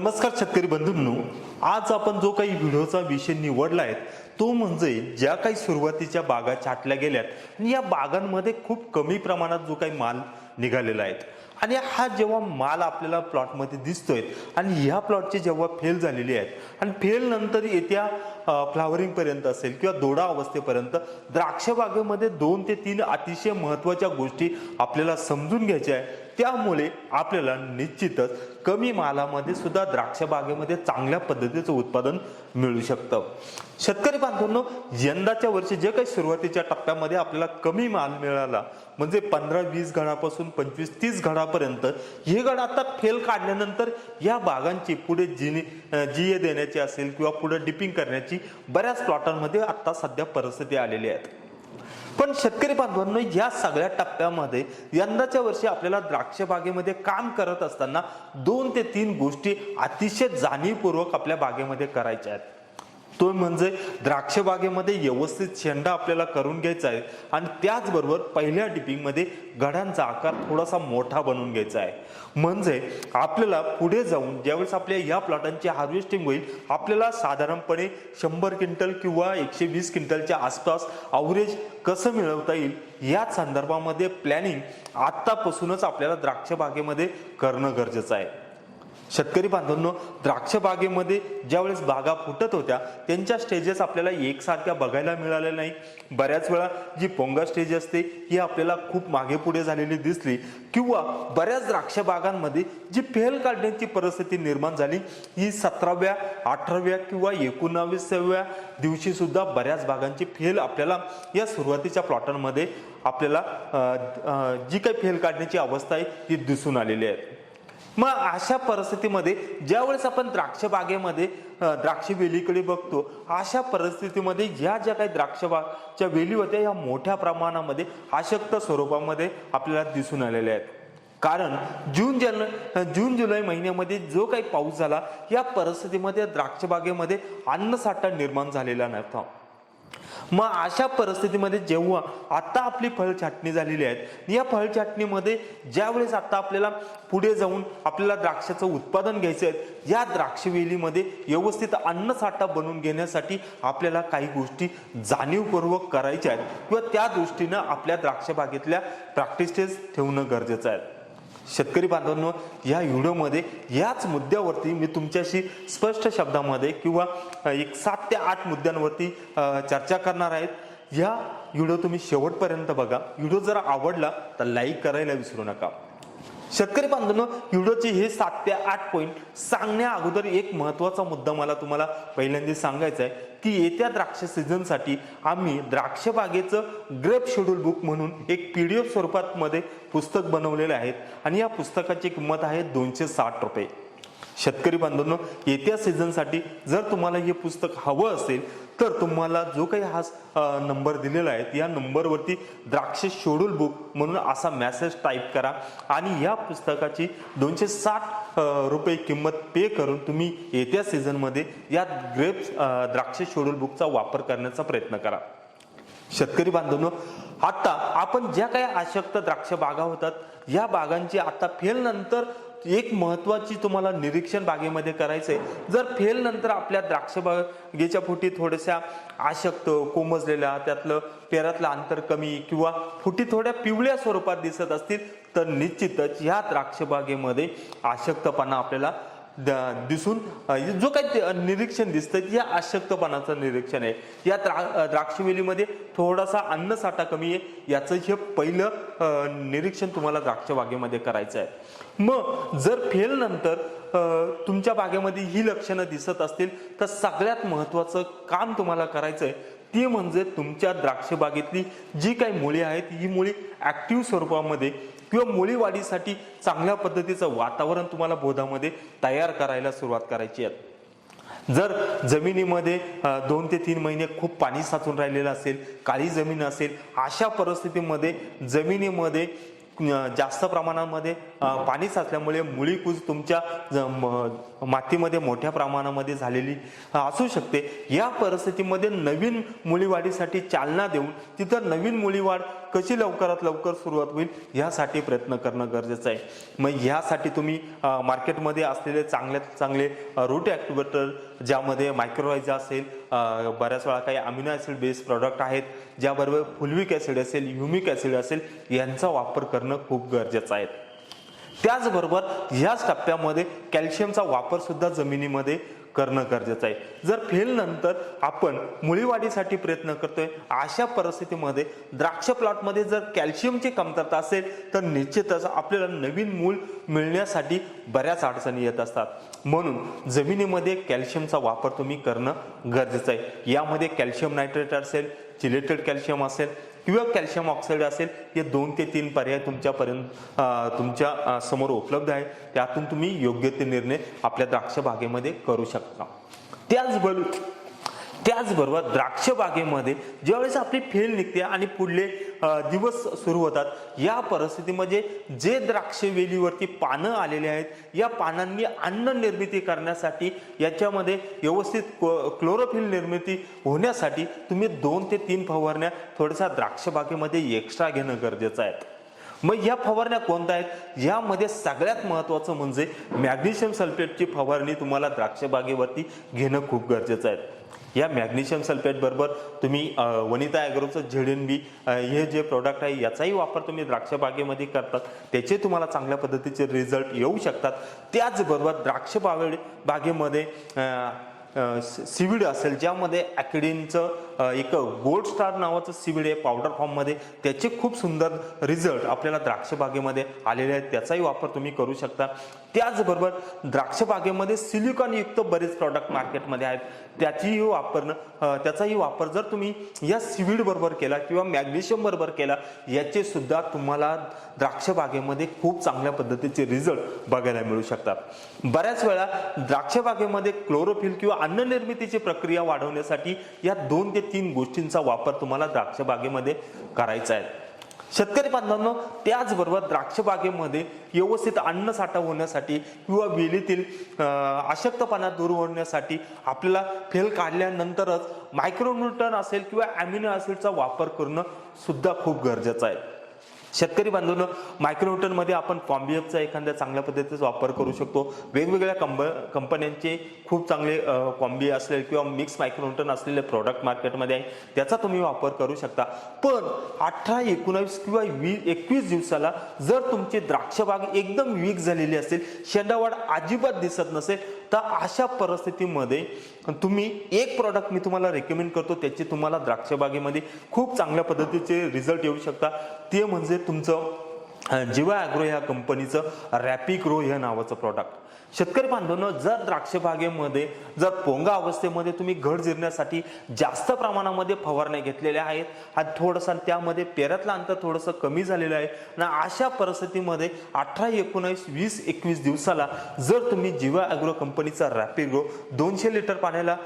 नमस्कार शेतकरी बंधूंनो आज आपण जो काही व्हिडिओचा विषय निवडला आहे तो म्हणजे ज्या काही सुरुवातीच्या बागा छाटल्या गेल्यात आणि या बागांमध्ये खूप कमी प्रमाणात जो काही माल निघालेला आहे. आणि हा जेव्हा माल आपल्याला प्लॉटमध्ये दिसतोय आणि ह्या प्लॉटचे जेव्हा फेल झालेली आहेत आणि फेल नंतर येत्या फ्लावरिंगपर्यंत असेल किंवा दोडा अवस्थेपर्यंत द्राक्ष बागेमध्ये दोन ते तीन अतिशय महत्त्वाच्या गोष्टी आपल्याला समजून घ्यायच्या आहे. त्यामुळे आपल्याला निश्चितच कमी मालामध्ये सुद्धा द्राक्ष बागेमध्ये चांगल्या पद्धतीचं उत्पादन मिळू शकतं. शेतकरी बांधवांनो यंदाच्या वर्षी जे काही सुरुवातीच्या टप्प्यामध्ये आपल्याला कमी माल मिळाला म्हणजे पंधरा वीस घडापासून पंचवीस तीस घडापर्यंत हे घड आता फेल काढल्यानंतर या बागांची पुढे जिने जीए देण्याची असेल किंवा पुढे डिपिंग करण्याची बऱ्याच प्लॉटांमध्ये आता सध्या परिस्थिती आलेली आहेत पण शेतकरी बांधवांनो या सगळ्या टप्प्यामध्ये यंदाच्या वर्षी आपल्याला द्राक्ष बागेमध्ये काम करत असताना दोन ते तीन गोष्टी अतिशय जाणीवपूर्वक आपल्या बागेमध्ये करायच्या आहेत. तो म्हणजे द्राक्ष बागेमध्ये व्यवस्थित शेंडा आपल्याला करून घ्यायचा आहे. आणि त्याचबरोबर पहिल्या डिपिंगमध्ये गडांचा आकार थोडासा मोठा बनवून घ्यायचा आहे. म्हणजे आपल्याला पुढे जाऊन ज्यावेळेस आपल्या या प्लॉटांची हार्वेस्टिंग होईल आपल्याला साधारणपणे शंभर क्विंटल किंवा एकशे वीस क्विंटलच्या आसपास अवरेज कसं मिळवता येईल या संदर्भामध्ये प्लॅनिंग आत्तापासूनच आपल्याला द्राक्ष बागेमध्ये करणं गरजेचं आहे. शेतकरी बांधवांनो द्राक्ष बागेमध्ये ज्यावेळेस बागा फुटत होत्या त्यांच्या स्टेजेस आपल्याला एकसारख्या बघायला मिळाल्या नाही बऱ्याच वेळा जी पोंगा स्टेज असते ही आपल्याला खूप मागे पुढे झालेली दिसली. किंवा बऱ्याच द्राक्ष बागांमध्ये जी फेल काढण्याची परिस्थिती निर्माण झाली ही सतराव्या अठराव्या किंवा एकोणावीसाव्या दिवशी सुद्धा बऱ्याच बागांची फेल आपल्याला या सुरुवातीच्या प्लॉटांमध्ये आपल्याला जी काही फेल काढण्याची अवस्था आहे ती दिसून आलेली आहे मग अशा परिस्थितीमध्ये ज्यावेळेस आपण द्राक्ष बागेमध्ये द्राक्ष वेलीकडे बघतो अशा परिस्थितीमध्ये ह्या ज्या काही द्राक्ष बागच्या वेली होत्या ह्या मोठ्या प्रमाणामध्ये आशक्त स्वरूपामध्ये आपल्याला दिसून आलेल्या आहेत. कारण जून जन जून जुलै महिन्यामध्ये जो काही पाऊस झाला या परिस्थितीमध्ये द्राक्ष बागेमध्ये अन्नसाठा निर्माण झालेला नव्हता. मग अशा परिस्थितीमध्ये जेव्हा आता आपली फळ छाटणी झालेली आहे या फळ छाटणीमध्ये ज्यावेळेस आता आपल्याला पुढे जाऊन आपल्याला द्राक्षाचं उत्पादन घ्यायचं आहे या द्राक्ष वेलीमध्ये व्यवस्थित अन्नसाठा बनवून घेण्यासाठी आपल्याला काही गोष्टी जाणीवपूर्वक करायच्या आहेत किंवा त्या दृष्टीनं आपल्या द्राक्षबागेतल्या प्रॅक्टिसेस ठेवणं गरजेचं आहे. शेतकरी बांधवांनो या व्हिडिओमध्ये याच मुद्द्यावरती मी तुमच्याशी स्पष्ट शब्दामध्ये किंवा एक सात ते आठ मुद्द्यांवरती चर्चा करणार आहेत. या व्हिडिओ तुम्ही शेवटपर्यंत बघा. व्हिडिओ जर आवडला तर लाईक करायला विसरू नका. शेतकरी बांधवांनो व्हिडिओचे हे सात ते आठ पॉईंट सांगण्या अगोदर एक महत्त्वाचा मुद्दा मला तुम्हाला पहिल्यांदा सांगायचा आहे. की येत्या द्राक्ष सीझनसाठी आम्ही द्राक्ष बागेचं ग्रेप शेड्यूल बुक म्हणून एक पी डी एफ स्वरूपात मध्ये पुस्तक बनवलेले आहेत. आणि या पुस्तकाची किंमत आहे दोनशे साठ रुपये. शेतकरी बांधवांनो येत्या सीझनसाठी जर तुम्हाला हे पुस्तक हवं असेल तर तुम्हाला जो काही हा नंबर दिलेला आहे या नंबरवरती द्राक्ष शेड्यूल बुक म्हणून असा मेसेज टाईप करा. आणि या पुस्तकाची दोनशे साठ रुपये किंमत पे करून तुम्ही येत्या सीझनमध्ये या ग्रेप्स द्राक्ष शेड्यूल बुकचा वापर करण्याचा प्रयत्न करा. शेतकरी बांधवांनो आता आपण ज्या काही अशक्त द्राक्ष बागा होतात या बागांची आता फेल नंतर एक महत्वाची तुम्हाला निरीक्षण बागेमध्ये करायचंय. जर फेल नंतर आपल्या द्राक्ष बागेच्या फुटी थोड्याशा आशक्त कोमजलेल्या त्यातलं पेरातलं अंतर कमी किंवा फुटी थोड्या पिवळ्या स्वरूपात दिसत असतील तर निश्चितच या द्राक्ष बागेमध्ये आशक्तपणा आपल्याला दिसून जो काही ते, निरीक्षण दिसतं या अशक्तपणाचं निरीक्षण आहे. या द्रा- द्राक्षवेलीमध्ये थोडासा अन्नसाठा कमी आहे. याचं हे पहिलं निरीक्षण तुम्हाला द्राक्ष बागेमध्ये करायचं आहे. मग जर फेल नंतर तुमच्या बागेमध्ये ही लक्षणं दिसत असतील तर सगळ्यात महत्वाचं काम तुम्हाला करायचं आहे ती म्हणजे तुमच्या द्राक्ष बागेतली जी काही मुळी आहेत ही मुळी ॲक्टिव्ह स्वरूपामध्ये किंवा मुळी वाढीसाठी चांगल्या पद्धतीचं वातावरण तुम्हाला बोधामध्ये तयार करायला सुरुवात करायची आहे. जर जमिनीमध्ये दोन ते तीन महिने खूप पाणी साचून राहिलेलं असेल काळी जमीन असेल अशा परिस्थितीमध्ये जमिनीमध्ये जास्त प्रमाणामध्ये पाणी साचल्यामुळे मुळी कूज तुमच्या ज- मातीमध्ये मोठ्या प्रमाणामध्ये झालेली असू शकते. या परिस्थितीमध्ये नवीन मुळीवाढीसाठी चालना देऊन तिथं नवीन मुळीवाढ कशी लवकरात लवकर सुरुवात होईल यासाठी प्रयत्न करणं गरजेचं आहे. मग यासाठी तुम्ही मार्केटमध्ये असलेले चांगल्यात चांगले रूट ॲक्टिवेटर ज्यामध्ये मायक्रोवायझा असेल बऱ्याच वेळा काही अमिनो ॲसिड बेस्ड प्रॉडक्ट आहेत ज्याबरोबर फुलविक ॲसिड असेल ह्युमिक ॲसिड असेल यांचा वापर करणं खूप गरजेचं आहे. त्याचबरोबर ह्याच टप्प्यामध्ये कॅल्शियमचा वापर सुद्धा जमिनीमध्ये करणं गरजेचं आहे. जर फेल नंतर आपण मुळीवाढीसाठी प्रयत्न करतोय अशा परिस्थितीमध्ये द्राक्ष प्लॉटमध्ये जर कॅल्शियमची कमतरता असेल तर निश्चितच आपल्याला नवीन मूल मिळण्यासाठी बऱ्याच अडचणी येत असतात. म्हणून जमिनीमध्ये कॅल्शियमचा वापर तुम्ही करणं गरजेचं आहे. यामध्ये कॅल्शियम नायट्रेट असेल चिलेटेड कॅल्शियम असेल किंवा कॅल्शियम ऑक्साईड असेल हे दोन ते तीन पर्याय तुमच्यापर्यंत तुमच्यासमोर उपलब्ध आहे त्यातून तुम्ही योग्य ते निर्णय आपल्या द्राक्ष बागेमध्ये करू शकता. त्याचबरोबर त्याचबरोबर द्राक्ष बागेमध्ये ज्यावेळेस आपली फेल निघते आणि पुढले दिवस सुरू होतात या परिस्थितीमध्ये जे द्राक्ष वेलीवरती पानं आलेली आहेत या पानांनी अन्न निर्मिती करण्यासाठी याच्यामध्ये व्यवस्थित क्लोरोफिल निर्मिती होण्यासाठी तुम्ही दोन ते तीन फवारण्या थोड्याशा द्राक्ष बागेमध्ये एक्स्ट्रा घेणं गरजेचं आहे. मग या फवारण्या कोणत्या आहेत? यामध्ये सगळ्यात महत्वाचं म्हणजे मॅग्नेशियम सल्फेटची फवारणी तुम्हाला द्राक्ष बागेवरती घेणं खूप गरजेचं आहे. या मॅग्नेशियम सल्फेट बरोबर तुम्ही वनिता ॲग्रोचं झेड बी हे जे प्रोडक्ट आहे याचाही वापर तुम्ही द्राक्ष बागेमध्ये करतात. त्याचे तुम्हाला चांगल्या पद्धतीचे रिझल्ट येऊ शकतात. त्याचबरोबर द्राक्ष बागे बागेमध्ये सीविड असेल ज्यामध्ये ॲकिडीनचं एक गोल्ड स्टार नावाचं सीविड आहे पावडर फॉर्ममध्ये. त्याचे खूप सुंदर रिझल्ट आपल्याला द्राक्ष बागेमध्ये आलेले आहेत. त्याचाही वापर तुम्ही करू शकता. त्याचबरोबर द्राक्ष बागेमध्ये सिलिकॉन युक्त बरेच प्रॉडक्ट मार्केटमध्ये आहेत. त्याचीही वापरणं त्याचाही वापर जर तुम्ही या सिविड बरोबर केला किंवा मॅग्नेशियम बरोबर केला याचे सुद्धा तुम्हाला द्राक्ष बागेमध्ये खूप चांगल्या पद्धतीचे रिझल्ट बघायला मिळू शकतात. बऱ्याच वेळा द्राक्ष बागेमध्ये क्लोरोफिल किंवा अन्न निर्मितीची प्रक्रिया वाढवण्यासाठी या दोन ते तीन गोष्टींचा वापर तुम्हाला द्राक्ष बागेमध्ये करायचा आहे. शेतकरी बांधवांनो त्याचबरोबर द्राक्ष बागेमध्ये व्यवस्थित अन्न साठा होण्यासाठी किंवा वेलीतील अशक्तपणा दूर होण्यासाठी आपल्याला फेल काढल्यानंतरच मायक्रोन्यूटन असेल किंवा ॲम्युनो ॲसिडचा वापर करणं सुद्धा खूप गरजेचं आहे. शेतकरी बांधवांनो मायक्रोन्यूटनमध्ये आपण कॉम्बिअपचा एखाद्या चांगल्या पद्धतीचा वापर करू शकतो. वेगवेगळ्या कंब कंपन्यांचे खूप चांगले कॉम्बी असलेले किंवा मिक्स मायक्रोन्यूटन असलेले प्रॉडक्ट मार्केटमध्ये आहे. त्याचा तुम्ही वापर करू शकता. पण अठरा एकोणावीस किंवा वीस एकवीस दिवसाला जर तुमची द्राक्षबाग एकदम वीक झालेली असेल शेंडावाढ अजिबात दिसत नसेल तर अशा परिस्थितीमध्ये तुम्ही एक प्रॉडक्ट मी तुम्हाला रेकमेंड करतो त्याचे तुम्हाला द्राक्षबागेमध्ये खूप चांगल्या पद्धतीचे रिझल्ट येऊ शकता ते म्हणजे तुमचं जिवा ॲग्रो ह्या कंपनीचं रॅपिक रो नावाचं प्रॉडक्ट शेतकरी बांधवांनो जर द्राक्ष बागेमध्ये जर पोंगा अवस्थेमध्ये तुम्ही घड जिरण्यासाठी जास्त प्रमाणामध्ये फवारण्या घेतलेल्या आहेत आणि थोडंसं त्यामध्ये पेरातलं अंतर थोडंसं कमी झालेलं आहे ना अशा परिस्थितीमध्ये अठरा एकोणीस वीस एकवीस दिवसाला जर तुम्ही जिवा ॲग्रो कंपनीचा रॅपिड ग्रो दोनशे लिटर पाण्याला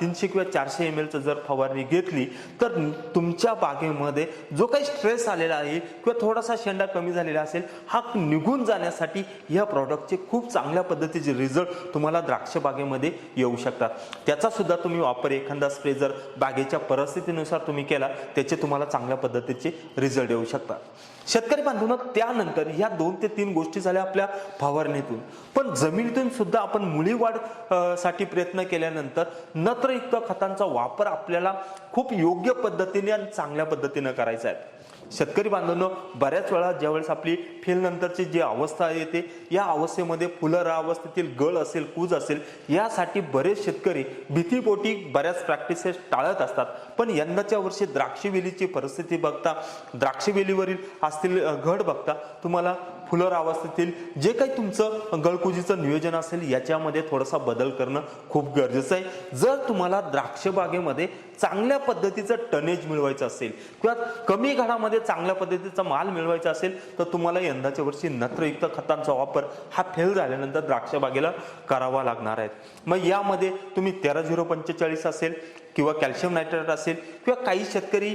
तीनशे किंवा चारशे एम एलचं जर फवारणी घेतली तर तुमच्या बागेमध्ये जो काही स्ट्रेस आलेला आहे किंवा थोडासा शेंडा कमी झालेला असेल हा निघून जाण्यासाठी या प्रॉडक्टचे खूप चांगल्या पद्धतीचे रिझल्ट तुम्हाला द्राक्ष बागेमध्ये येऊ शकतात. त्याचा सुद्धा तुम्ही वापर एखादा स्प्रे जर बागेच्या परिस्थितीनुसार तुम्ही केला त्याचे तुम्हाला चांगल्या पद्धतीचे रिझल्ट येऊ शकतात. शेतकरी बांधून त्यानंतर ह्या दोन ते तीन गोष्टी झाल्या आपल्या फवारणीतून. पण जमिनीतून सुद्धा आपण मुळी वाढसाठी प्रयत्न केल्यानंतर नत्रयुक्त खतांचा वापर आपल्याला खूप योग्य पद्धतीने आणि चांगल्या पद्धतीने करायचा आहे. शेतकरी बांधवांनो बऱ्याच वेळा ज्यावेळेस आपली फेल नंतरची जी अवस्था येते या अवस्थेमध्ये फुलरा अवस्थेतील गळ असेल कूज असेल यासाठी बरेच शेतकरी भीतीपोटी बऱ्याच प्रॅक्टिसेस टाळत असतात. पण यंदाच्या वर्षी द्राक्षवेलीची परिस्थिती बघता द्राक्षवेलीवरील असतील अ, घड बघता तुम्हाला फुलर अवस्थेतील जे काही तुमचं गळकुजीचं नियोजन असेल याच्यामध्ये थोडासा बदल करणं खूप गरजेचं आहे. जर तुम्हाला द्राक्ष बागेमध्ये चांगल्या पद्धतीचं टनेज मिळवायचं असेल किंवा कमी घरामध्ये चांगल्या पद्धतीचा माल मिळवायचा असेल तर तुम्हाला यंदाच्या वर्षी नत्रयुक्त खतांचा वापर हा फेल झाल्यानंतर द्राक्ष बागेला करावा लागणार आहे. मग यामध्ये तुम्ही तेरा झिरो पंचेचाळीस असेल किंवा कॅल्शियम नायट्रेट असेल किंवा काही शेतकरी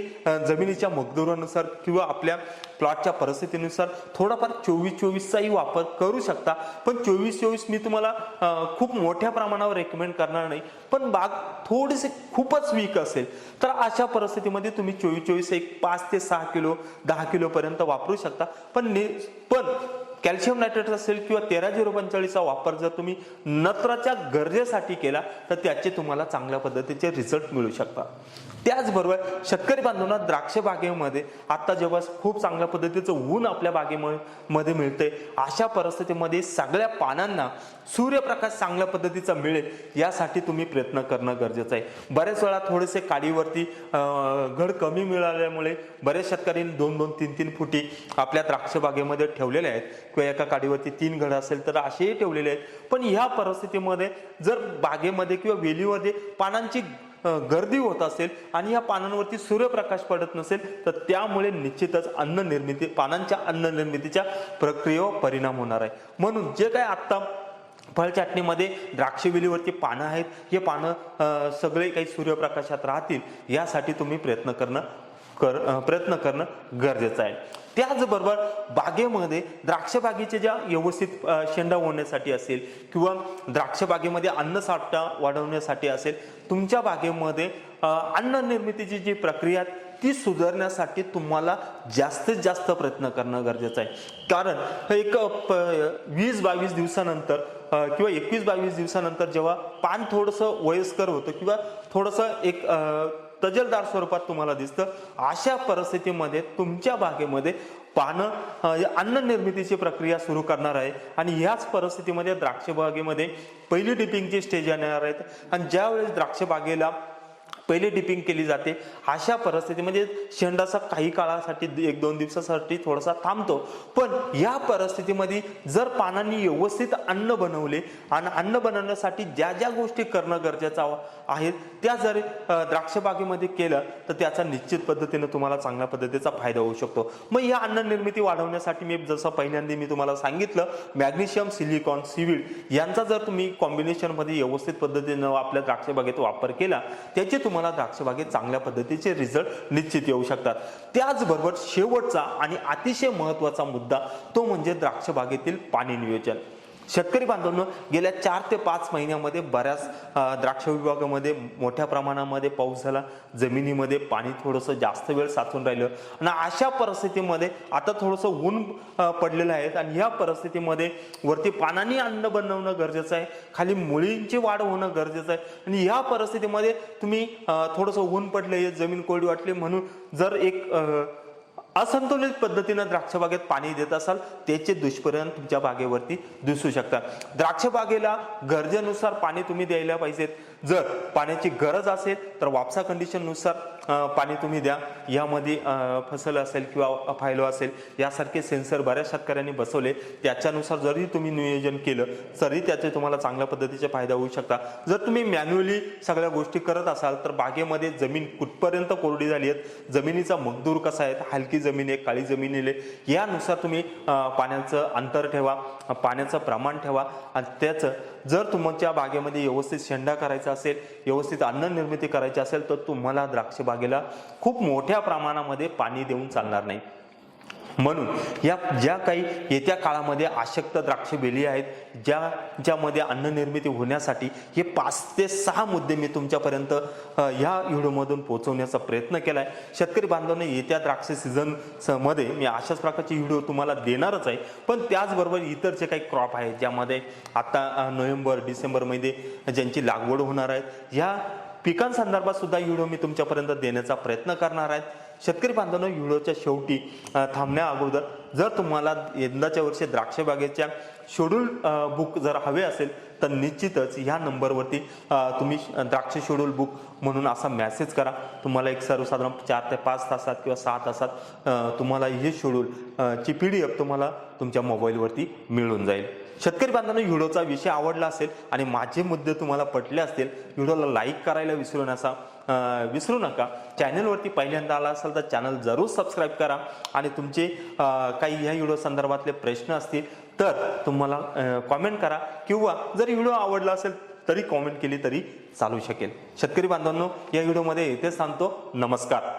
जमिनीच्या मगदुरानुसार किंवा आपल्या प्लॉटच्या परिस्थितीनुसार थोडाफार चोवीस चोवीसचाही वापर करू शकता. पण चोवीस चोवीस मी तुम्हाला खूप मोठ्या प्रमाणावर रेकमेंड करणार नाही. पण बाग थोडेसे खूपच वीक असेल तर अशा परिस्थितीमध्ये तुम्ही चोवीस चोवीस एक पाच ते सहा किलो दहा किलोपर्यंत वापरू शकता. पण ने पण कॅल्शियम नायट्रेट असेल किंवा तेरा झिरो पंचेचाळीसचा वापर जर तुम्ही नत्राच्या गरजेसाठी केला तर त्याचे तुम्हाला चांगल्या पद्धतीचे रिझल्ट मिळू शकतात. त्याचबरोबर शेतकरी बांधवांना द्राक्ष बागेमध्ये आता जेव्हा खूप चांगल्या पद्धतीचं ऊन आपल्या बागेमध्ये मध्ये मिळते अशा परिस्थितीमध्ये सगळ्या पानांना सूर्यप्रकाश चांगल्या पद्धतीचा मिळेल यासाठी तुम्ही प्रयत्न करणं गरजेचं आहे. बऱ्याच वेळा थोडेसे काडीवरती घड कमी मिळाल्यामुळे बऱ्याच शेतकऱ्यांनी दोन दोन तीन तीन फुटी आपल्या द्राक्ष बागेमध्ये ठेवलेले आहेत. किंवा एका काडीवरती तीन घड असेल तर असेही ठेवलेले आहेत. पण ह्या परिस्थितीमध्ये जर बागेमध्ये किंवा वेलीमध्ये पानांची गर्दी होत असेल आणि या पानांवरती सूर्यप्रकाश पडत नसेल तर त्यामुळे निश्चितच अन्न निर्मिती पानांच्या अन्न निर्मितीच्या प्रक्रियेवर परिणाम होणार आहे. म्हणून जे काय आत्ता फळचाटणीमध्ये द्राक्षवेलीवरती पानं आहेत हे पानं सगळे काही सूर्यप्रकाशात राहतील यासाठी तुम्ही प्रयत्न करणं कर प्रयत्न करणं गरजेचं आहे. त्याचबरोबर बागेमध्ये द्राक्ष बागेच्या ज्या व्यवस्थित शेंडा होण्यासाठी असेल किंवा द्राक्ष बागेमध्ये अन्न साठा वाढवण्यासाठी असेल तुमच्या बागेमध्ये अन्न निर्मितीची जी प्रक्रिया आहे, ती सुधारण्यासाठी तुम्हाला जास्तीत जास्त प्रयत्न करणं गरजेचं आहे. कारण एक प- वीस बावीस दिवसानंतर किंवा एकवीस बावीस दिवसानंतर जेव्हा पान थोडंसं वयस्कर होतं किंवा थोडंसं एक तजलदार स्वरूपात तुम्हाला दिसतं. अशा परिस्थितीमध्ये तुमच्या बागेमध्ये पानं अन्न निर्मितीची प्रक्रिया सुरू करणार आहे. आणि ह्याच परिस्थितीमध्ये द्राक्ष बागेमध्ये पहिली डिपिंगची स्टेज येणार आहेत. आणि ज्यावेळेस द्राक्ष बागेला पहिले डिपिंग केली जाते. अशा परिस्थितीमध्ये म्हणजे शेंडाचा काही काळासाठी एक दोन दिवसासाठी थोडासा थांबतो. पण या परिस्थितीमध्ये जर पानांनी व्यवस्थित अन्न बनवले आणि अन्न बनवण्यासाठी ज्या ज्या गोष्टी करणं गरजेचं आहे त्या जर द्राक्षबागेमध्ये द्राक्ष बागेमध्ये केलं तर त्याचा निश्चित पद्धतीने तुम्हाला चांगल्या पद्धतीचा फायदा होऊ शकतो. मग या अन्न निर्मिती वाढवण्यासाठी मी जसं पहिल्यांदा मी तुम्हाला सांगितलं मॅग्नेशियम सिलिकॉन सिविड यांचा जर तुम्ही कॉम्बिनेशनमध्ये व्यवस्थित पद्धतीनं आपल्या द्राक्ष बागेत वापर केला त्याचे तुम्हाला तुम्हाला द्राक्षबागेत चांगल्या पद्धतीचे रिझल्ट निश्चित येऊ शकतात. त्याचबरोबर शेवटचा आणि अतिशय महत्त्वाचा मुद्दा तो म्हणजे द्राक्ष बागेतील पाणी नियोजन. शेतकरी बांधवांनो गेल्या चार ते पाच महिन्यामध्ये बऱ्याच द्राक्ष विभागामध्ये मोठ्या प्रमाणामध्ये पाऊस झाला. जमिनीमध्ये पाणी थोडंसं जास्त वेळ साचून राहिलं. आणि अशा परिस्थितीमध्ये आता थोडंसं ऊन पडलेलं आहे. आणि ह्या परिस्थितीमध्ये वरती पानाने अन्न बनवणं गरजेचं आहे. खाली मुळींची वाढ होणं गरजेचं आहे. आणि ह्या परिस्थितीमध्ये तुम्ही थोडंसं ऊन पडलं जमीन कोरडी वाटली म्हणून जर एक असंतुलित पद्धतीनं द्राक्ष बागेत पाणी देत असाल त्याचे दुष्परिणाम तुमच्या बागेवरती दिसू शकतात. द्राक्ष बागेला गरजेनुसार पाणी तुम्ही द्यायला पाहिजेत. जर पाण्याची गरज असेल तर वापसा कंडिशननुसार पाणी तुम्ही द्या. यामध्ये फसल असेल किंवा फायलो असेल यासारखे सेन्सर बऱ्याच शेतकऱ्यांनी बसवले. त्याच्यानुसार जरी तुम्ही नियोजन केलं तरी त्याचे तुम्हाला चांगल्या पद्धतीचे फायदा होऊ शकता. जर तुम्ही मॅन्युअली सगळ्या गोष्टी करत असाल तर बागेमध्ये जमीन कुठपर्यंत कोरडी झाली आहेत जमिनीचा मजदूर कसा आहे हलकी जमीन आहे काळी जमीन आहे यानुसार तुम्ही पाण्याचं अंतर ठेवा पाण्याचं प्रमाण ठेवा. आणि त्याचं जर तुमच्या बागेमध्ये व्यवस्थित शेंडा करायचा असेल व्यवस्थित अन्न निर्मिती करायची असेल तर तुम्हाला द्राक्ष बागेला खूप मोठ्या प्रमाणामध्ये पाणी देऊन चालणार नाही. म्हणून या ज्या काही येत्या काळामध्ये आशक्त द्राक्ष बेली आहेत ज्या ज्यामध्ये अन्ननिर्मिती होण्यासाठी हे पाच ते सहा मुद्दे मी तुमच्यापर्यंत ह्या व्हिडिओमधून पोहोचवण्याचा प्रयत्न केला आहे शेतकरी बांधवांनी येत्या द्राक्ष सीझनमध्ये मी अशाच प्रकारचे व्हिडिओ तुम्हाला देणारच आहे. पण त्याचबरोबर इतर जे काही क्रॉप आहेत ज्यामध्ये आता नोव्हेंबर डिसेंबरमध्ये ज्यांची लागवड होणार आहे. ह्या पिकांसंदर्भात सुद्धा व्हिडिओ मी तुमच्यापर्यंत देण्याचा प्रयत्न करणार आहे. शेतकरी बांधवांनो व्हिडिओच्या शेवटी थांबण्या अगोदर जर तुम्हाला यंदाच्या वर्षी द्राक्ष बागेच्या शेड्यूल बुक जर हवे असेल तर निश्चितच ह्या नंबरवरती तुम्ही द्राक्ष शेड्यूल बुक म्हणून असा मेसेज करा. तुम्हाला एक सर्वसाधारण चार ते पाच तासात किंवा सहा तासात तुम्हाला हे शेड्यूल ची पी डी एफ तुम्हाला तुमच्या मोबाईलवरती मिळून जाईल. शेतकरी बांधवांना व्हिडिओचा विषय आवडला असेल आणि माझे मुद्दे तुम्हाला पटले असतील व्हिडिओला लाईक करायला विसरू नका विसरू नका. चॅनलवरती पहिल्यांदा आला असेल तर चॅनल जरूर सबस्क्राईब करा आणि तुमचे काही ह्या व्हिडिओ संदर्भातले प्रश्न असतील तर तुम्हाला कॉमेंट करा किंवा जर व्हिडिओ आवडला असेल तरी कॉमेंट केली तरी चालू शकेल. शेतकरी बांधवांनो या व्हिडिओमध्ये इथेच सांगतो नमस्कार.